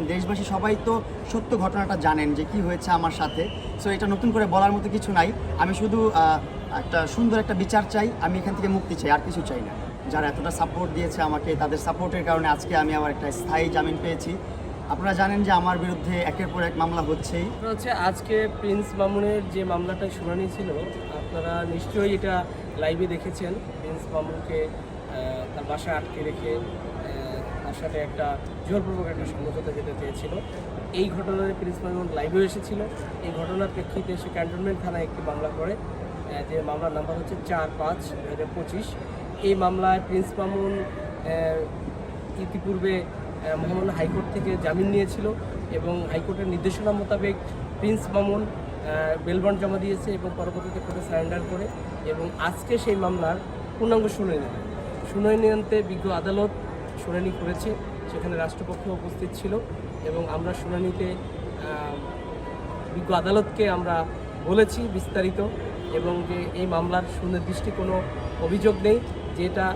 করেন দেশবাসী সবাই তো সত্য ঘটনাটা জানেন যে কি হয়েছে আমার সাথে। সো এটা নতুন করে বলার মতো কিছু নাই। আমি শুধু একটা সুন্দর একটা বিচার চাই, আমি এখান থেকে মুক্তি চাই, আর কিছু চাই না। যারা এতটা সাপোর্ট দিয়েছে আমাকে, তাদের সাপোর্টের কারণে আজকে আমি আমার একটা স্থায়ী জামিন পেয়েছি। আপনারা জানেন যে আমার বিরুদ্ধে একের পর এক মামলা হচ্ছেই। হচ্ছে আজকে প্রিন্স মামুনের যে মামলাটা শুনানি ছিল, আপনারা নিশ্চয়ই এটা লাইভে দেখেছেন। প্রিন্স মামুনকে তার বাসায় আটকে রেখে সাথে একটা জোরপূর্বক একটা সমঝোতা যেতে চেয়েছিল। এই ঘটনায় প্রিন্স মামুন লাইভে এসেছিল। এই ঘটনার প্রেক্ষিতে সে ক্যান্টনমেন্ট থানায় একটি মামলা করে যে মামলার নাম্বার হচ্ছে চার পাঁচ দু হাজার পঁচিশ। এই মামলায় প্রিন্স মামুন ইতিপূর্বে আহ, মহামান্য হাইকোর্ট থেকে জামিন নিয়েছিল এবং হাইকোর্টের নির্দেশনা মোতাবেক প্রিন্স মামুন আহ, বেলবন্ড জমা দিয়েছে এবং পরবর্তীতে কোর্টে সারেন্ডার করে এবং আজকে সেই মামলার পূর্ণাঙ্গ শুনানি শুনানি আনতে বিজ্ঞ আদালত শুনানি করেছে, সেখানে রাষ্ট্রপক্ষ উপস্থিত ছিল এবং আমরা শুনানিতে বিজ্ঞ আদালতকে আমরা বলেছি বিস্তারিত এবং যে এই মামলার সুনির্দিষ্ট কোনো অভিযোগ নেই, যেটা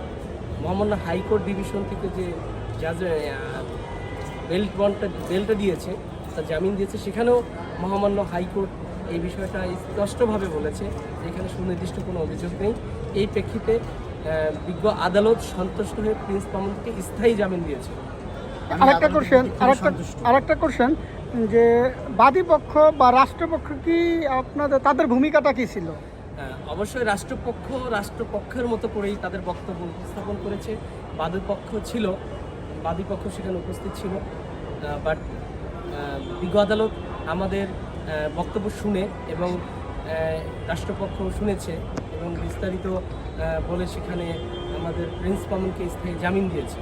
মহামান্য হাইকোর্ট ডিভিশন থেকে যে জাজ বেল্ট বন্ডটা বেলটা দিয়েছে তার জামিন দিয়েছে, সেখানেও মহামান্য হাইকোর্ট এই বিষয়টা স্পষ্টভাবে বলেছে, এখানে সুনির্দিষ্ট কোনো অভিযোগ নেই। এই প্রেক্ষিতে বিজ্ঞ আদালত সন্তুষ্ট হয়ে প্রিন্স মামুনকে স্থায়ী জামিন দিয়েছে। আরেকটা কোশ্চেন আরেকটা। আরেকটা কোশ্চেন যে বাদী পক্ষ বা রাষ্ট্রপক্ষ কি আপনাদের তাদের ভূমিকাটা কি ছিল? হ্যাঁ, অবশ্যই রাষ্ট্রপক্ষ রাষ্ট্রপক্ষের মতো করেই তাদের বক্তব্য উপস্থাপন করেছে। বাদী পক্ষ ছিল বাদী পক্ষ সেখানে উপস্থিত ছিল। বাট বিজ্ঞ আদালত আমাদের বক্তব্য শুনে এবং রাষ্ট্রপক্ষ শুনেছে এবং বিস্তারিত বলে সেখানে আমাদের প্রিন্স মামুনকে স্থায়ী জামিন দিয়েছে।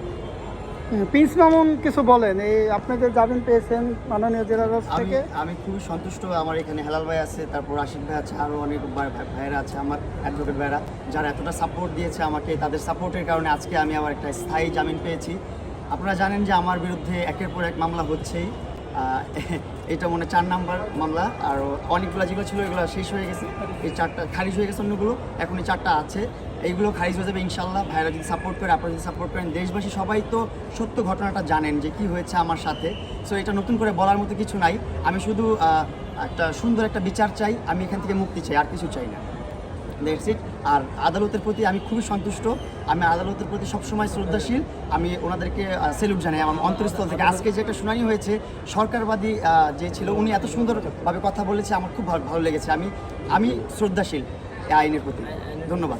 প্রিন্স মামুন কিছু বলেন এই আপনাদের জামিন পেয়েছেন মাননীয় জেলা থেকে আমি খুবই সন্তুষ্ট আমার এখানে হেলাল ভাই আছে তারপর আশিক ভাই আছে আরও অনেক ভাই- ভাই- ভাইয়েরা আছে আমার অ্যাডভোকেট ভাইয়েরা যারা এতটা সাপোর্ট দিয়েছে আমাকে তাদের সাপোর্টের কারণে আজকে আমি আমার একটা স্থায়ী জামিন পেয়েছি। আপনারা জানেন যে আমার বিরুদ্ধে একের পর এক মামলা হচ্ছেই। এটা মনে চার নাম্বার মামলা, আর অনেকগুলো যেগুলো ছিল এগুলো শেষ হয়ে গেছে। এই চারটা খারিজ হয়ে গেছে অন্যগুলো, এখন এই চারটা আছে। এইগুলো খারিজ হয়ে যাবে ইনশাল্লাহ ভাইরা যদি সাপোর্ট করে, আপনারা যদি সাপোর্ট করেন, দেশবাসী সবাই তো সত্য ঘটনাটা জানেন যে কি হয়েছে আমার সাথে। সো এটা নতুন করে বলার মতো কিছু নাই। আমি শুধু একটা সুন্দর একটা বিচার চাই, আমি এখান থেকে মুক্তি চাই, আর কিছু চাই না। দ্যাটস ইট আর আদালতের প্রতি আমি খুবই সন্তুষ্ট। আমি আদালতের প্রতি সবসময় শ্রদ্ধাশীল। আমি ওনাদেরকে সেলুট জানাই। আমার অন্তরস্থল থেকে। আজকে যে একটা শুনানি হয়েছে, সরকারবাদী যে ছিল, উনি এত সুন্দরভাবে কথা বলেছে, আমার খুব ভালো লেগেছে। আমি আমি শ্রদ্ধাশীল আইনের প্রতি। ধন্যবাদ।